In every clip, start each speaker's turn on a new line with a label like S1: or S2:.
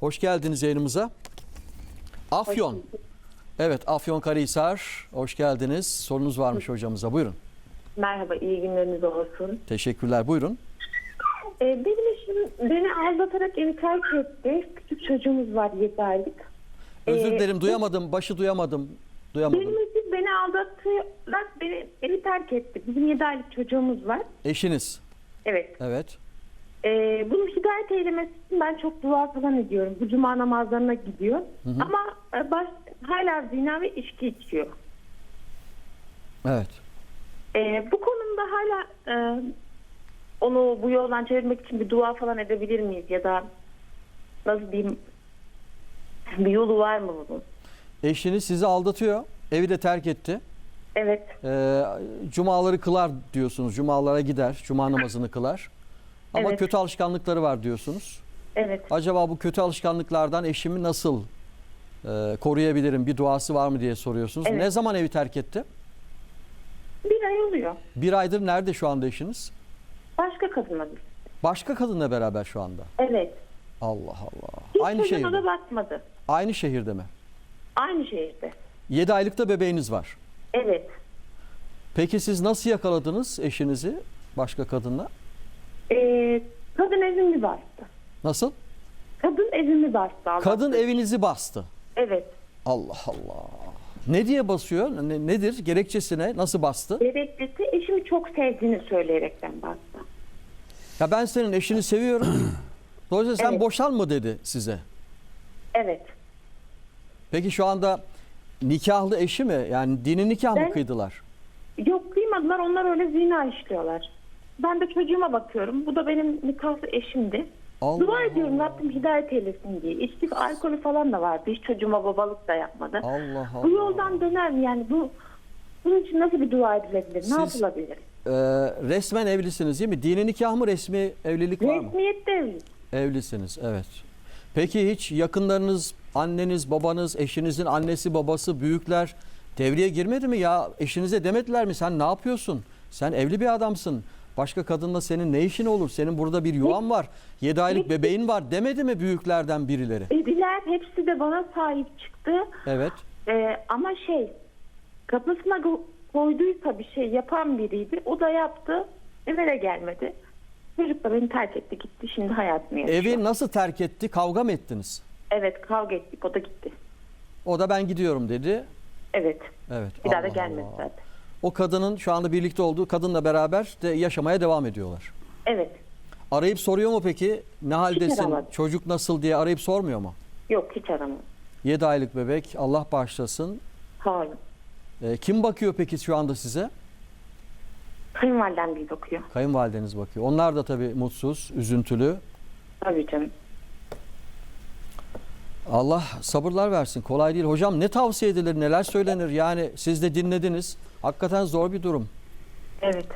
S1: Hoş geldiniz yayınımıza. Afyon. Evet Afyon Karahisar. Hoş geldiniz. Sorunuz varmış hocamıza. Buyurun.
S2: Merhaba, iyi günleriniz olsun.
S1: Teşekkürler. Buyurun.
S2: Ee, benim eşim beni aldatarak evi terk etti. Küçük çocuğumuz var 7 aylık.
S1: Özür
S2: Ee,
S1: dilerim duyamadım. Başı duyamadım. Duyamadım.
S2: Benim eşim beni aldatarak beni, evi terk etti. Bizim 7 aylık çocuğumuz var.
S1: Eşiniz.
S2: Evet.
S1: Evet.
S2: Ee, bunu hidayet eylemesi için ben çok dua falan ediyorum. Bu cuma namazlarına gidiyor. Ama e, baş, hala zina ve içki içiyor.
S1: Evet.
S2: Ee, bu konumda hala e, onu bu yoldan çevirmek için bir dua falan edebilir miyiz? Ya da nasıl diyeyim bir yolu var mı bunun?
S1: Eşiniz sizi aldatıyor. Evi de terk etti.
S2: Evet.
S1: Ee, cumaları kılar diyorsunuz. Cumalara gider. Cuma namazını kılar. Ama
S2: Evet.
S1: kötü alışkanlıkları var diyorsunuz.
S2: Evet.
S1: Acaba bu kötü alışkanlıklardan eşimi nasıl e, koruyabilirim? Bir duası var mı diye soruyorsunuz.
S2: Evet.
S1: Ne zaman evi terk etti?
S2: Bir ay oluyor.
S1: Bir aydır nerede şu anda eşiniz?
S2: Başka kadınla biz.
S1: Başka kadınla beraber şu anda.
S2: Evet.
S1: Allah Allah.
S2: Hiç
S1: Aynı
S2: çocuğuna
S1: şehirde.
S2: da bakmadı.
S1: Aynı şehirde mi?
S2: Aynı şehirde.
S1: 7 aylıkta bebeğiniz var.
S2: Evet.
S1: Peki siz nasıl yakaladınız eşinizi başka kadınla?
S2: Ee, kadın evimi bastı.
S1: Nasıl?
S2: Kadın evimi bastı. Allah
S1: Kadın evinizi bastı.
S2: Evet.
S1: Allah Allah. Ne diye basıyor? Ne- nedir? Gerekçesine nasıl bastı?
S2: Gerekçesi eşimi çok sevdiğini söyleyerekten bastı.
S1: Ya ben senin eşini seviyorum. Dolayısıyla sen
S2: Evet.
S1: boşan mı dedi size?
S2: Evet.
S1: Peki şu anda nikahlı eşi mi? Yani dini nikah mı
S2: Ben-
S1: kıydılar?
S2: Yok kıymadılar. Onlar öyle zina işliyorlar. Ben de çocuğuma bakıyorum. Bu da benim nikahlı eşimdi.
S1: Allah
S2: Dua ediyorum Rabbim hidayet eylesin diye. İçki, alkolü falan da vardı. Hiç çocuğuma babalık da yapmadı.
S1: Allah Allah.
S2: Bu yoldan döner mi? Yani bu bunun için nasıl bir dua edilebilir?
S1: Siz-
S2: Ne yapılabilir?
S1: Ee, resmen evlisiniz değil mi? Dini nikah mı resmi evlilik var mı?
S2: Resmiyette evli.
S1: Evlisiniz evet. Peki hiç yakınlarınız, anneniz, babanız, eşinizin annesi, babası, büyükler devreye girmedi mi ya? Eşinize demediler mi sen ne yapıyorsun? Sen evli bir adamsın. Başka kadınla senin ne işin olur? Senin burada bir yuvan var. 7 aylık bebeğin var demedi mi büyüklerden birileri?
S2: Dediler hepsi de bana sahip çıktı.
S1: Evet.
S2: Ee, ama şey kafasına go- koyduysa bir şey yapan biriydi. O da yaptı. Eve de gelmedi. Çocuk da beni terk etti gitti. Şimdi hayatını yaşıyor.
S1: Evi nasıl terk etti? Kavga mı ettiniz?
S2: Evet kavga ettik. O da gitti.
S1: O da ben gidiyorum dedi.
S2: Evet.
S1: Evet.
S2: Bir daha da
S1: Allah
S2: gelmedi
S1: Allah.
S2: zaten.
S1: O kadının şu anda birlikte olduğu kadınla beraber de yaşamaya devam ediyorlar.
S2: Evet.
S1: Arayıp soruyor mu peki? Ne haldesin?
S2: aramadı.
S1: Çocuk nasıl diye arayıp sormuyor mu?
S2: Yok hiç aramam.
S1: 7 aylık bebek Allah bağışlasın.
S2: Hayır.
S1: Ee, kim bakıyor peki şu anda size?
S2: Kayınvalidem bir bakıyor.
S1: Kayınvalideniz bakıyor. Onlar da tabii mutsuz, üzüntülü.
S2: Tabii canım.
S1: Allah sabırlar versin. Kolay değil. Hocam ne tavsiye edilir, neler söylenir? Yani siz de dinlediniz. Hakikaten zor bir durum.
S2: Evet.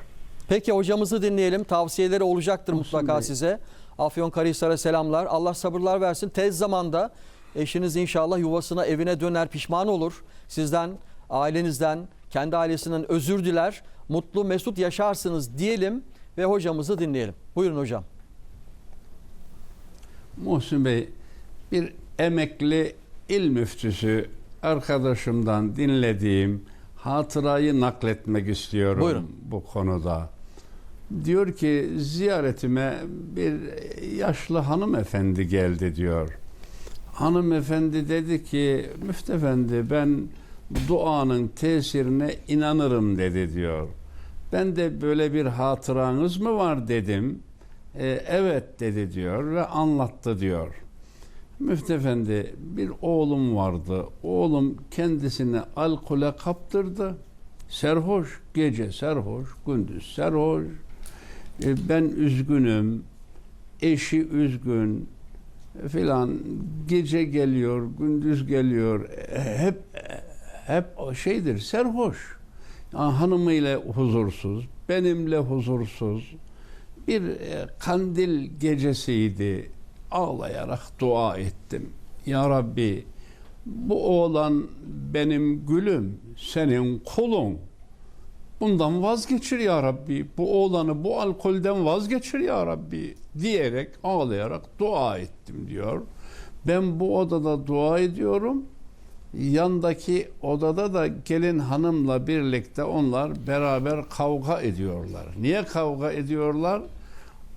S1: Peki hocamızı dinleyelim. Tavsiyeleri olacaktır
S3: Olsun
S1: mutlaka
S3: Bey.
S1: size. Afyonkarahisar'a selamlar. Allah sabırlar versin. Tez zamanda eşiniz inşallah yuvasına, evine döner, pişman olur. Sizden, ailenizden, kendi ailesinden özür diler. Mutlu, mesut yaşarsınız diyelim ve hocamızı dinleyelim. Buyurun hocam.
S3: Muhsin Bey, bir emekli il müftüsü arkadaşımdan dinlediğim hatırayı nakletmek istiyorum
S1: Buyurun.
S3: bu konuda. Diyor ki ziyaretime bir yaşlı hanımefendi geldi diyor. Hanımefendi dedi ki Müftü Efendi ben duanın tesirine inanırım dedi diyor. Ben de böyle bir hatıranız mı var dedim. "E, evet dedi diyor ve anlattı diyor. Müftü Efendi bir oğlum vardı. Oğlum kendisini alkole kaptırdı. Serhoş, gece serhoş, gündüz serhoş. E, ben üzgünüm, eşi üzgün filan. Gece geliyor, gündüz geliyor. E, Hep hep şeydir, serhoş. Ya, hanımıyla huzursuz, benimle huzursuz. Bir e, kandil gecesiydi. Ağlayarak dua ettim. Ya Rabbi bu oğlan benim gülüm, senin kulun. Bundan vazgeçir ya Rabbi. Bu oğlanı bu alkolden vazgeçir ya Rabbi diyerek ağlayarak dua ettim diyor. Ben bu odada dua ediyorum. Yandaki odada da gelin hanımla birlikte onlar beraber kavga ediyorlar. Niye kavga ediyorlar?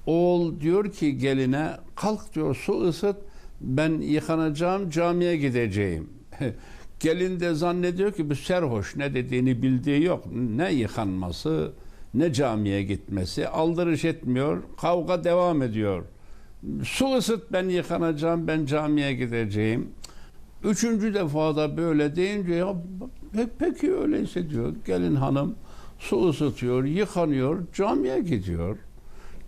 S3: Oğul diyor ki geline kalk diyor su ısıt ben yıkanacağım camiye gideceğim. Gelin de zannediyor ki bu serhoş ne dediğini bildiği yok. Ne yıkanması ne camiye gitmesi aldırış etmiyor. Kavga devam ediyor. Su ısıt ben yıkanacağım ben camiye gideceğim. Üçüncü defada böyle deyince ya pe- peki öyleyse diyor gelin hanım su ısıtıyor, yıkanıyor, camiye gidiyor.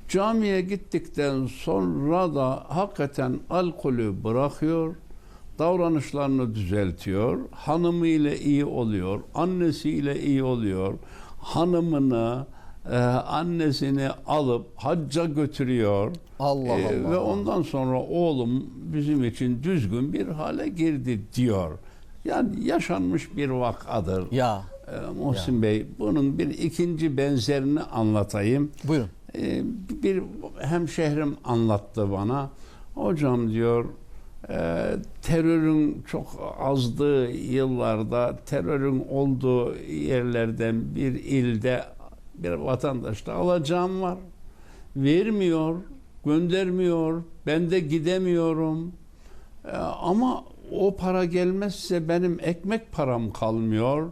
S3: Camiye gittikten sonra da hakikaten alkolü bırakıyor, davranışlarını düzeltiyor, hanımıyla iyi oluyor, annesiyle iyi oluyor, hanımını, e, annesini alıp hacca götürüyor.
S1: Allah
S3: Ee,
S1: Allah.
S3: Ve ondan sonra oğlum bizim için düzgün bir hale girdi diyor. Yani yaşanmış bir vakadır.
S1: Ya
S3: Ee, Muhsin Bey bunun bir ikinci benzerini anlatayım.
S1: buyurun.
S3: Ee, bir hemşehrim anlattı bana. Hocam diyor e, terörün çok azdığı yıllarda terörün olduğu yerlerden bir ilde bir vatandaşta alacağım var. Vermiyor, göndermiyor. Ben de gidemiyorum. Ee, ama o para gelmezse benim ekmek param kalmıyor.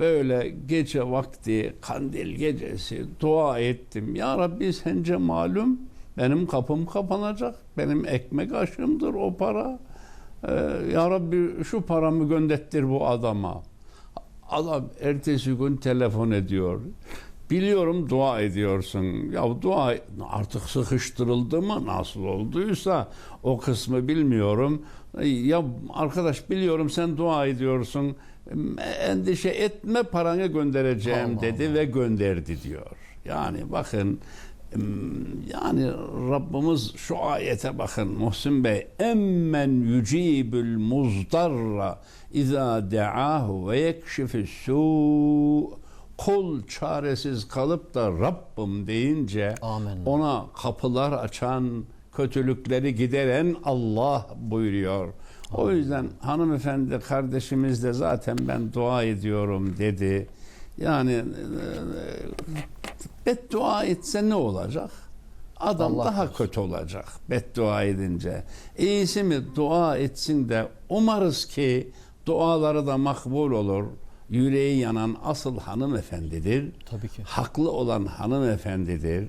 S3: Böyle gece vakti kandil gecesi dua ettim. Ya Rabbi sence malum benim kapım kapanacak. Benim ekmek aşımdır o para. Ee, ya Rabbi şu paramı gönderttir bu adama. Adam ertesi gün telefon ediyor. Biliyorum dua ediyorsun. Ya dua artık sıkıştırıldı mı nasıl olduysa o kısmı bilmiyorum. Ya arkadaş biliyorum sen dua ediyorsun. Endişe etme paranı göndereceğim
S1: Allah
S3: dedi ve gönderdi diyor. Yani bakın yani Rabbimiz şu ayete bakın Muhsin Bey emmen yücibül muzdarra izâ de'ahu ve yekşifis su kul çaresiz kalıp da Rabbim deyince
S1: Amin.
S3: ona kapılar açan kötülükleri gideren Allah buyuruyor. O yüzden hanımefendi kardeşimiz de zaten ben dua ediyorum dedi. Yani e, beddua etse ne olacak? Adam
S1: Allah
S3: daha kötü olacak beddua edince. İyisi mi dua etsin de umarız ki duaları da makbul olur. Yüreği yanan asıl hanımefendidir.
S1: Tabii ki.
S3: Haklı olan hanımefendidir.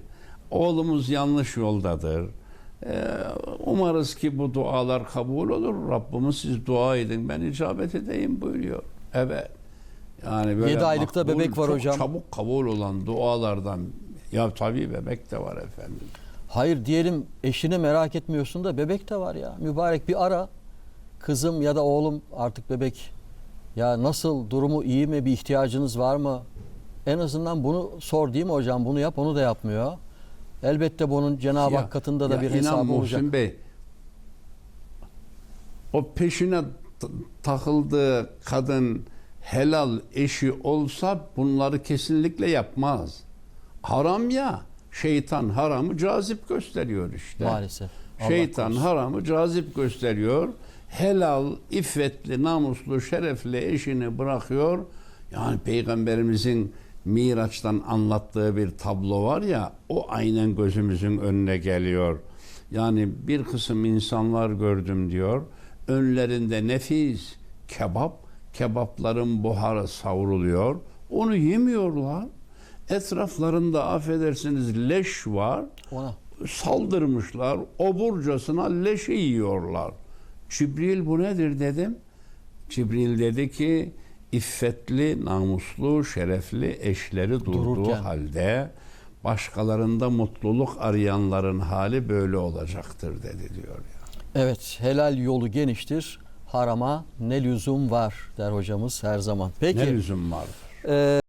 S3: Oğlumuz yanlış yoldadır. Ee, umarız ki bu dualar kabul olur. Rabbimiz siz dua edin ben icabet edeyim buyuruyor. Evet. Yani böyle
S1: Yedi aylıkta
S3: makbul,
S1: bebek var
S3: çok
S1: hocam.
S3: çabuk kabul olan dualardan ya tabii bebek de var efendim.
S1: Hayır diyelim eşini merak etmiyorsun da bebek de var ya. Mübarek bir ara. Kızım ya da oğlum artık bebek. Ya nasıl durumu iyi mi? Bir ihtiyacınız var mı? En azından bunu sor değil mi hocam? Bunu yap onu da yapmıyor. Elbette bunun Cenab-ı Hak katında da
S3: ya
S1: bir
S3: inan
S1: hesabı
S3: Muhsin
S1: olacak.
S3: Bey, o peşine takıldığı kadın helal eşi olsa bunları kesinlikle yapmaz. Haram ya. Şeytan haramı cazip gösteriyor işte.
S1: Maalesef. Allah
S3: Şeytan
S1: korusun.
S3: haramı cazip gösteriyor. Helal, iffetli, namuslu, şerefli eşini bırakıyor. Yani peygamberimizin Miraç'tan anlattığı bir tablo var ya o aynen gözümüzün önüne geliyor. Yani bir kısım insanlar gördüm diyor. Önlerinde nefis kebap, kebapların buharı savruluyor. Onu yemiyorlar. Etraflarında affedersiniz leş var
S1: Ona.
S3: saldırmışlar. Oburcasına leşi yiyorlar. Cibril bu nedir dedim. Cibril dedi ki iffetli, namuslu, şerefli eşleri durduğu
S1: Dururken.
S3: halde başkalarında mutluluk arayanların hali böyle olacaktır dedi diyor ya.
S1: Evet helal yolu geniştir. Harama ne lüzum var der hocamız her zaman. Peki.
S3: Ne lüzum var?
S1: Ee,